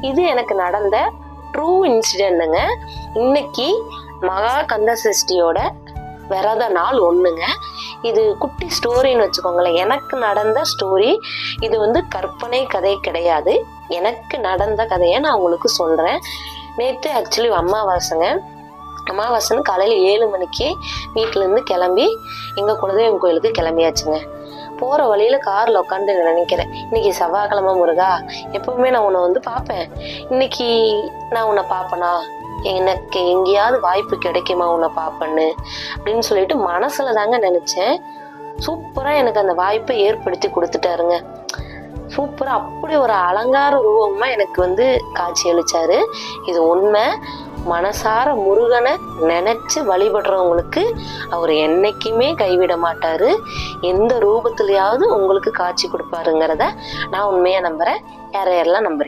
இது எனக்கு நடந்த ட்ரூ இன்சிடென்ட்டுங்க இன்னைக்கு மகா கந்த சஷ்டியோட விரத நாள் ஒன்றுங்க இது குட்டி ஸ்டோரின்னு வச்சுக்கோங்களேன். எனக்கு நடந்த ஸ்டோரி இது வந்து கற்பனை கதை கிடையாது. எனக்கு நடந்த கதையை நான் உங்களுக்கு சொல்கிறேன் நேற்று ஆக்சுவலி அம்மாவாசைங்க அமாவாசைன்னு காலையில் ஏழு மணிக்கு வீட்டிலேருந்து கிளம்பி எங்கள் குலதெய்வம் கோயிலுக்கு கிளம்பியாச்சுங்க. போகிற வழியில் காரில் உட்காந்து நினைக்கிறேன். இன்னைக்கு செவ்வாய்க்கிழமை முருகா எப்பவுமே நான் உன்னை வந்து பார்ப்பேன். இன்னைக்கு நான் உன்னை பார்ப்பனா? எனக்கு எங்கேயாவது வாய்ப்பு கிடைக்குமா உன்னை பார்ப்பேன்னு? அப்படின்னு சொல்லிட்டு மனசில் தாங்க நினச்சேன். சூப்பராக எனக்கு அந்த வாய்ப்பை ஏற்படுத்தி கொடுத்துட்டாருங்க. சூப்பராக அப்படி ஒரு அலங்கார ரூபமாக எனக்கு வந்து காட்சி அளிச்சாரு. இது உண்மை. மனசார முருகனை நினைச்சு வழிபடுறவங்களுக்கு அவர் என்னைக்குமே கைவிட மாட்டாரு. எந்த ரூபத்திலையாவது உங்களுக்கு காட்சி கொடுப்பாருங்கிறத நான் உண்மையா நம்புறேன். யாரையெல்லாம் நம்புறேன்